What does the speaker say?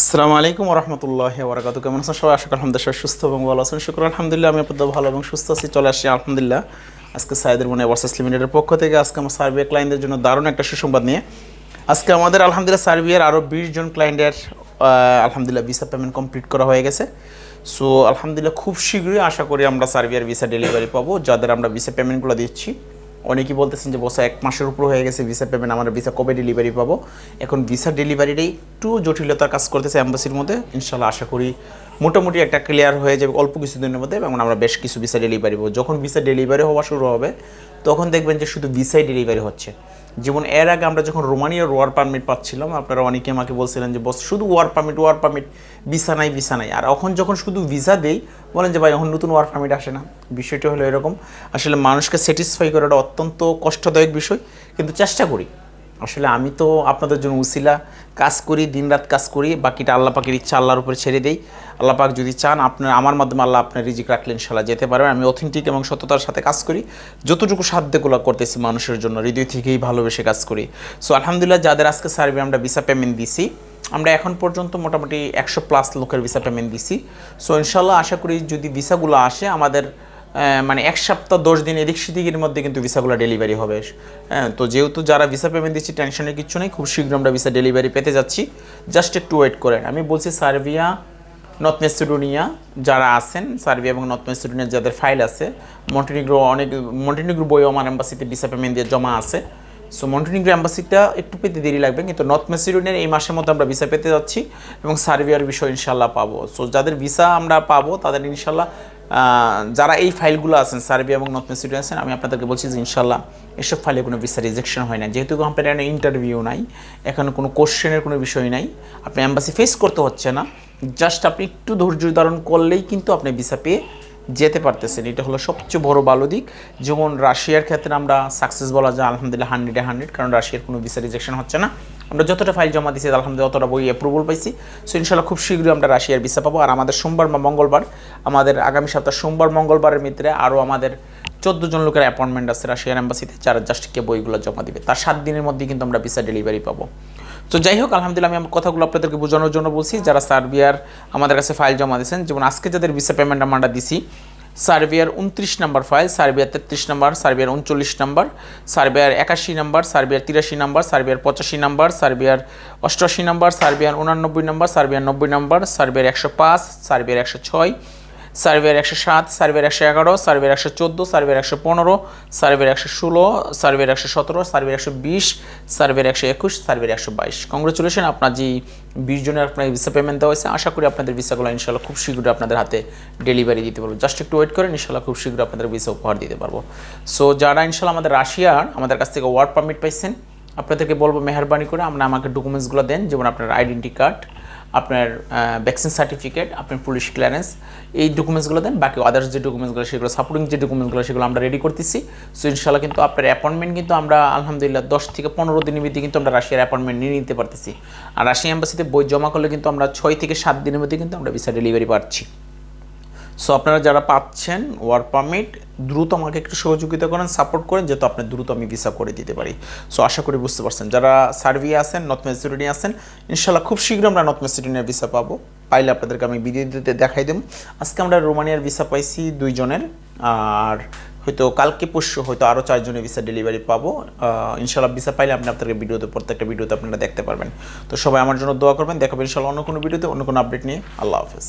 আসসালামু আলাইকুম রহমতুল্লাহ বরাকাতু কেমন আছেন সবাই? আশা করি আলহামদুলিল্লাহ সুস্থ এবং ভালো আছেন। শুক্র আলহামদুলিল্লাহ, আমি আপনাদের ভালো এবং সুস্থ আছি। চলে আসি আলহামদুলিল্লাহ। আজকে সাইদের মনে ভার্সেস লিমিটেডের পক্ষ থেকে আজকে আমার সার্বিয়া ক্লায়েন্টদের জন্য দারুণ একটা সুসংবাদ নিয়ে। আজকে আমাদের আলহামদুলিল্লাহ সার্বিয়ার আরও বিশ জন ক্লায়েন্টের আলহামদুলিল্লাহ ভিসা পেমেন্ট কমপ্লিট করা হয়ে গেছে। সো, আলহামদুলিল্লাহ খুব শীঘ্রই আশা করি আমরা সার্বিয়ার ভিসা ডেলিভারি পাবো, যাদের আমরা ভিসা পেমেন্টগুলো দিচ্ছি। অনেকেই বলতেছেন যে বসে এক মাসের উপর হয়ে গেছে ভিসা পেমেন্ট আমরা ভিসা কবে ডেলিভারি পাবো? এখন ভিসা ডেলিভারিটাই একটু জটিলতার কাজ করতেছে অ্যাম্বাসির মধ্যে। ইনশাল্লাহ আশা করি মোটামুটি একটা ক্লিয়ার হয়ে যাবে অল্প কিছুদিনের মধ্যে এবং আমরা বেশ কিছু ভিসা ডেলিভারি পাবো। যখন ভিসা ডেলিভারি হওয়া শুরু হবে, তখন দেখবেন যে শুধু ভিসাই ডেলিভারি হচ্ছে। যেমন এর আগে আমরা যখন রোমানিয়ার ওয়ার পারমিট পাচ্ছিলাম, আপনারা অনেকে আমাকে বলছিলেন যে, বস, শুধু work permit work permit visa নাই ভিসা নাই। আর এখন যখন শুধু ভিসা দেই, বলেন যে, ভাই, এখন নতুন ওয়ার পারমিট আসে না। বিষয়টি হলো এরকম। আসলে মানুষকে স্যাটিসফাই করাটা অত্যন্ত কষ্টদায়ক বিষয়, কিন্তু চেষ্টা করি। আসলে আমি তো আপনাদের জন্য উসিলা কাজ করি, দিনরাত কাজ করি, বাকিটা আল্লাহ পাকের ইচ্ছা আল্লাহর উপরে ছেড়ে দেই। আল্লাহ পাক যদি চান আপনার, আমার মাধ্যমে আল্লাহ আপনার রিজিক রাখলেন ইনশাল্লাহ যেতে পারবেন আমি অথেন্টিক এবং সততার সাথে কাজ করি। যতটুকু সাধ্যগুলো করতেছি মানুষের জন্য, হৃদয় থেকেই ভালোবেসে কাজ করি। সো আলহামদুলিল্লাহ যাদের আজকে সার্ভে আমরা ভিসা পেমেন্ট দিছি, আমরা এখন পর্যন্ত মোটামুটি একশো প্লাস লোকের ভিসা পেমেন্ট দিছি। সো ইনশাল্লাহ আশা করি যদি ভিসাগুলো আসে, আমাদের মানে এক সপ্তাহ, দশ দিন এদিক সেদিকের মধ্যে কিন্তু ভিসাগুলো ডেলিভারি হবে। হ্যাঁ তো যেহেতু যারা ভিসা পেমেন্ট দিচ্ছি টেনশনের কিছু নেই, খুব শীঘ্র আমরা ভিসা ডেলিভারি পেতে যাচ্ছি। জাস্ট একটু ওয়েট করেন। আমি বলছি সার্বিয়া, নর্থ মেসিডোনিয়া যারা আছেন, সার্বিয়া এবং নর্থ মেসিডোনিয়া যাদের ফাইল আছে, মন্টিনিগ্রো অনেক, মন্টিনিগ্রো বইও আমার এম্বাসিতে ভিসা পেমেন্ট দিয়ে জমা আছে। সো মন্টিনিগ্রো এম্বাসিটা একটু পেতে দেরি লাগবে, কিন্তু নর্থ মেসিডোনিয়ার এই মাসের মধ্যে আমরা ভিসা পেতে যাচ্ছি এবং সার্বিয়ার বিষয় ইনশাল্লাহ পাবো। সো যাদের ভিসা আমরা পাবো, তাদের ইনশাল্লাহ যারা এই ফাইলগুলো আছেন সার্বিয়া এবং নর্থ মেসিডোনিয়া আছেন, আমি আপনাদেরকে বলছি যে ইনশাল্লাহ এসব ফাইলে কোনো ভিসা রিজেকশন হয় না যেহেতু আপনার এখানে ইন্টারভিউ নাই, এখানে কোনো কোশ্চেনের কোনো বিষয় নাই, আপনি অ্যাম্বাসি ফেস করতে হচ্ছে না। জাস্ট আপনি একটু ধৈর্য ধারণ করলেই কিন্তু আপনি ভিসা পেয়ে যেতে পারতেছেন। এটা হলো সবচেয়ে বড় ভালো দিক। যেমন রাশিয়ার ক্ষেত্রে আমরা সাকসেস বলা যায়, আলহামদুলিল্লাহ হান্ড্রেডে হান্ড্রেড কারণ রাশিয়ার কোনো ভিসা রিজেকশন হচ্ছে না। আমরা যতটা ফাইল জমা দিয়েছি আলহামদুলিল্লাহ ততটা বই অ্যাপ্রুভাল পাইছি। সো ইনশাল্লাহ খুব শীঘ্রই আমরা রাশিয়ার ভিসা পাবো। আর আমাদের সোমবার বা মঙ্গলবার, আমাদের আগামী সপ্তাহ সোমবার, মঙ্গলবারের মিত্রে আরও আমাদের চোদ্দ জন লোকের অ্যাপয়েন্টমেন্ট আছে রাশিয়ার এম্বাসিতে যারা জাস্ট কে বইগুলো জমা দিবে। তার সাত দিনের মধ্যে কিন্তু আমরা ভিসা ডেলিভারি পাবো। তো যাই হোক, আলহামদুলিল্লাহ আমি আমার কথাগুলো আপনাদেরকে বোঝানোর জন্য বলছি। যারা সার্বিয়ার আমাদের কাছে ফাইল জমা দিয়েছেন, যেমন আজকে যাদের ভিসা পেমেন্ট আমরা দিছি সার্বিয়ার উনত্রিশ নম্বর ফাইল, সার্বিয়ার তেত্রিশ নম্বর, সার্বিয়ার উনচল্লিশ নম্বর, সার্বিয়ার একাশি নম্বর, সার্বিয়ার তিরাশি নম্বর, সার্বিয়ার পঁচাশি নম্বর, সার্বিয়ার অষ্টআশি নম্বর, সার্বিয়ার উনানব্বই নম্বর, সার্বিয়ার নব্বই নম্বর, সার্বিয়ার একশো পাঁচ, সার্বিয়ার একশো ছয় সার্ভের একশো সাত সার্ভের একশো এগারো সার্ভের একশো চোদ্দ সার্ভের একশো পনেরো সার্ভের একশো ষোলো সার্ভের একশো সতেরো সার্ভের একশো বিশ সার্ভের একশো একুশ সার্ভের একশো বাইশ। কংগ্রেচুলেশন আপনার যে বিশ জনের আপনার ভিসা পেমেন্ট দেওয়া হয়েছে, আশা করি আপনাদের ভিসাগুলো ইনশাল্লাহ খুব শীঘ্রই আপনাদের হাতে ডেলিভারি দিতে পারব। জাস্ট একটু ওয়েট করেন ইনশাল্লাহ খুব শীঘ্রই আপনাদের ভিসা উপহার দিতে পারব। সো যারা ইনশাল্লাহ আমাদের রাশিয়ার, আমাদের কাছ থেকে ওয়ার্ক পারমিট পাইছেন, আপনাদেরকে বলব মেহরবানি করে আমরা আমাকে ডকুমেন্টসগুলো দেন, যেমন আপনার আইডেন্টি কার্ড আপনার ভ্যাকসিন সার্টিফিকেট আপনার পুলিশ ক্লিয়ারেন্স এই ডকুমেন্টসগুলো দেন, বাকি আদার্স যে ডকুমেন্টসগুলো সেগুলো সাপোর্টিং যে ডকুমেন্টসগুলো সেগুলো আমরা রেডি করতেছি। সো ইনশাল্লাহ কিন্তু আপনার অ্যাপয়েন্টমেন্ট কিন্তু আমরা, আলহামদুলিল্লাহ, দশ থেকে পনেরো দিনের মধ্যে কিন্তু আমরা রাশিয়ার অ্যাপয়েন্টমেন্ট নিয়ে নিতে পারতেছি। আর রাশিয়া অ্যাম্বাসিতে বই জমা করলে কিন্তু আমরা ছয় থেকে সাত দিনের মধ্যে কিন্তু আমরা ভিসা ডেলিভারি পাচ্ছি। সো আপনারা যারা পাচ্ছেন ওয়ার্ক পারমিট দ্রুত আমাকে একটু সহযোগিতা করেন সাপোর্ট করেন, যেহেতু আপনি দ্রুত আমি ভিসা করে দিতে পারি। সো আশা করি বুঝতে পারছেন। যারা সার্বিয়া আছেন নর্থ মেসিডোনিয়া আছেন ইনশাল্লাহ খুব শীঘ্র আমরা নর্থ মেসিডোনিয়ার ভিসা পাবো। পাইলে আপনাদেরকে আমি ভিডিও দিতে দেখাই দেব। আজকে আমরা রোমানিয়ার ভিসা পাইছি দুইজনের, আর হয়তো কালকে পরশু হয়তো আরও চারজনের ভিসা ডেলিভারি পাবো। ইনশাল্লাহ ভিসা পাইলে আপনি আপনাদেরকে ভিডিওতে, প্রত্যেকটা ভিডিওতে আপনারা দেখতে পারবেন। তো সবাই আমার জন্য দোয়া করবেন। দেখাবেন ইনশাল্লাহ অন্য কোনো ভিডিওতে, অন্য কোনো আপডেট নিয়ে। আল্লাহ হাফেজ।